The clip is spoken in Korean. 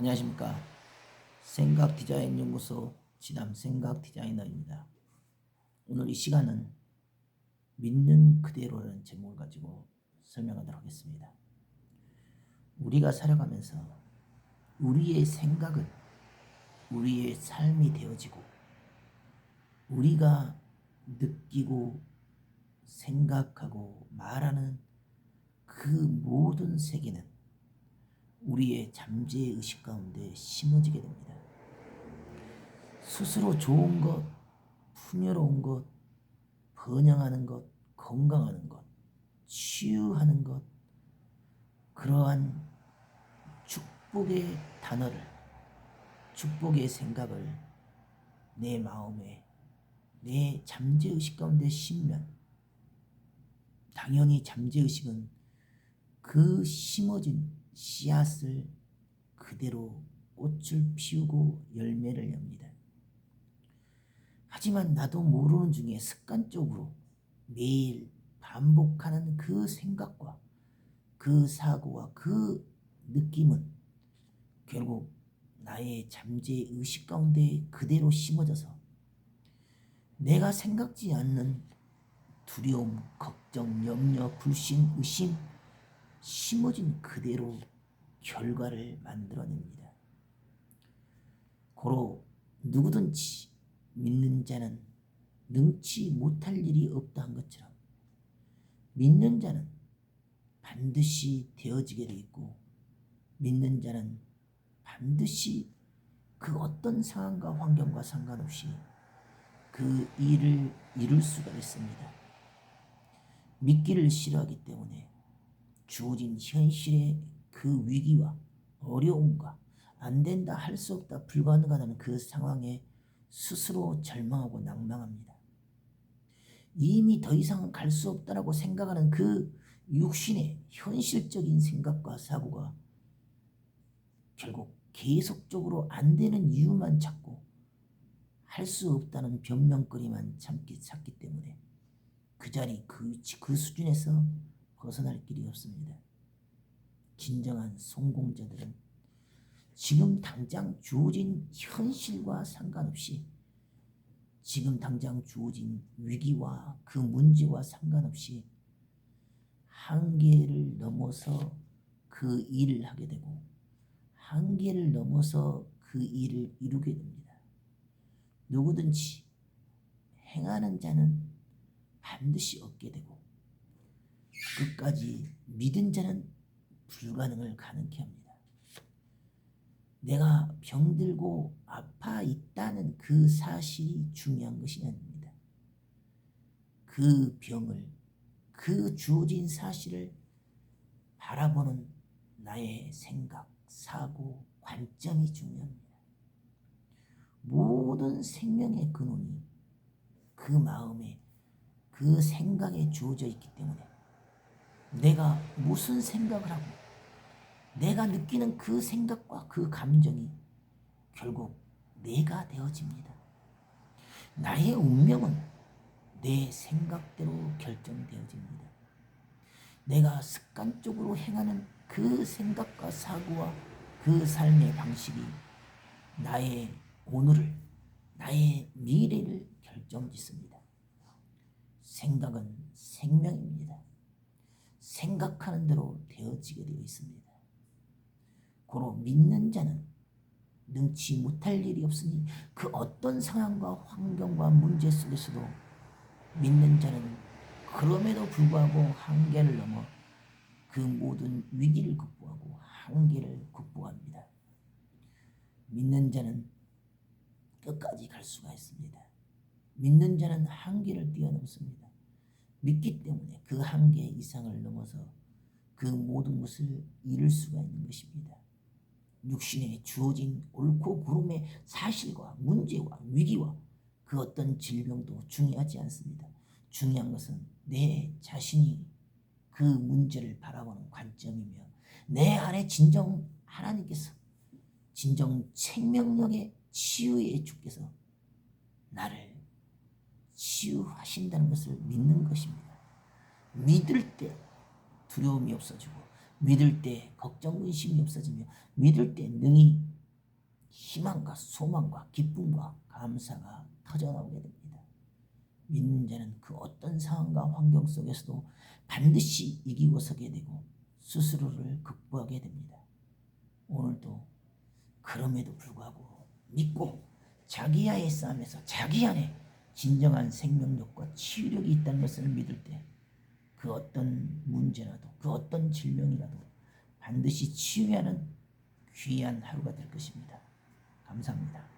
안녕하십니까. 생각 디자인 연구소 지담 생각 디자이너입니다. 오늘 이 시간은 믿는 그대로라는 제목을 가지고 설명하도록 하겠습니다. 우리가 살아가면서 우리의 생각은 우리의 삶이 되어지고 우리가 느끼고 생각하고 말하는 그 모든 세계는 우리의 잠재의 의식 가운데 심어지게 됩니다. 스스로 좋은 것, 풍요로운 것, 번영하는 것, 건강하는 것, 치유하는 것, 그러한 축복의 단어를, 축복의 생각을 내 마음에, 내 잠재의식 가운데 심면, 당연히 잠재의식은 그 심어진 씨앗을 그대로 꽃을 피우고 열매를 엽니다. 하지만 나도 모르는 중에 습관적으로 매일 반복하는 그 생각과 그 사고와 그 느낌은 결국 나의 잠재 의식 가운데 그대로 심어져서 내가 생각지 않는 두려움, 걱정, 염려, 불신, 의심 심어진 그대로 결과를 만들어냅니다. 고로 누구든지 믿는 자는 능치 못할 일이 없다 한 것처럼 믿는 자는 반드시 되어지게 돼 있고 믿는 자는 반드시 그 어떤 상황과 환경과 상관없이 그 일을 이룰 수가 있습니다. 믿기를 싫어하기 때문에 주어진 현실의 그 위기와 어려움과 안 된다, 할 수 없다, 불가능하다는 그 상황에 스스로 절망하고 낭망합니다. 이미 더 이상은 갈수 없다라고 생각하는 그 육신의 현실적인 생각과 사고가 결국 계속적으로 안 되는 이유만 찾고 할 수 없다는 변명거리만 참기 찾기 때문에 그 자리 그, 그 수준에서 벗어날 길이 없습니다. 진정한 성공자들은 지금 당장 주어진 현실과 상관없이 지금 당장 주어진 위기와 그 문제와 상관없이 한계를 넘어서 그 일을 하게 되고 한계를 넘어서 그 일을 이루게 됩니다. 누구든지 행하는 자는 반드시 얻게 되고 끝까지 믿은 자는 불가능을 가능케 합니다. 내가 병들고 아파 있다는 그 사실이 중요한 것이 아닙니다. 그 병을, 그 주어진 사실을 바라보는 나의 생각, 사고, 관점이 중요합니다. 모든 생명의 근원이 그 마음에, 그 생각에 주어져 있기 때문에 내가 무슨 생각을 하고 내가 느끼는 그 생각과 그 감정이 결국 내가 되어집니다. 나의 운명은 내 생각대로 결정되어집니다. 내가 습관적으로 행하는 그 생각과 사고와 그 삶의 방식이 나의 오늘을, 나의 미래를 결정짓습니다. 생각은 생명입니다. 생각하는 대로 되어지게 되어 있습니다. 고로 믿는 자는 능치 못할 일이 없으니 그 어떤 상황과 환경과 문제 속에서도 믿는 자는 그럼에도 불구하고 한계를 넘어 그 모든 위기를 극복하고 한계를 극복합니다. 믿는 자는 끝까지 갈 수가 있습니다. 믿는 자는 한계를 뛰어넘습니다. 믿기 때문에 그 한계 이상을 넘어서 그 모든 것을 이룰 수가 있는 것입니다. 육신에 주어진 옳고 그름의 사실과 문제와 위기와 그 어떤 질병도 중요하지 않습니다. 중요한 것은 내 자신이 그 문제를 바라보는 관점이며 내 안에 진정 하나님께서 진정 생명력의 치유의 주께서 나를 치유하신다는 것을 믿는 것입니다. 믿을 때 두려움이 없어지고 믿을 때 걱정 의심이 없어지며 믿을 때 능히 희망과 소망과 기쁨과 감사가 터져나오게 됩니다. 믿는 자는 그 어떤 상황과 환경 속에서도 반드시 이기고 서게 되고 스스로를 극복하게 됩니다. 오늘도 그럼에도 불구하고 믿고 자기와의 싸움에서 자기 안에 진정한 생명력과 치유력이 있다는 것을 믿을 때 그 어떤 문제라도 그 어떤 질병이라도 반드시 치유하는 귀한 하루가 될 것입니다. 감사합니다.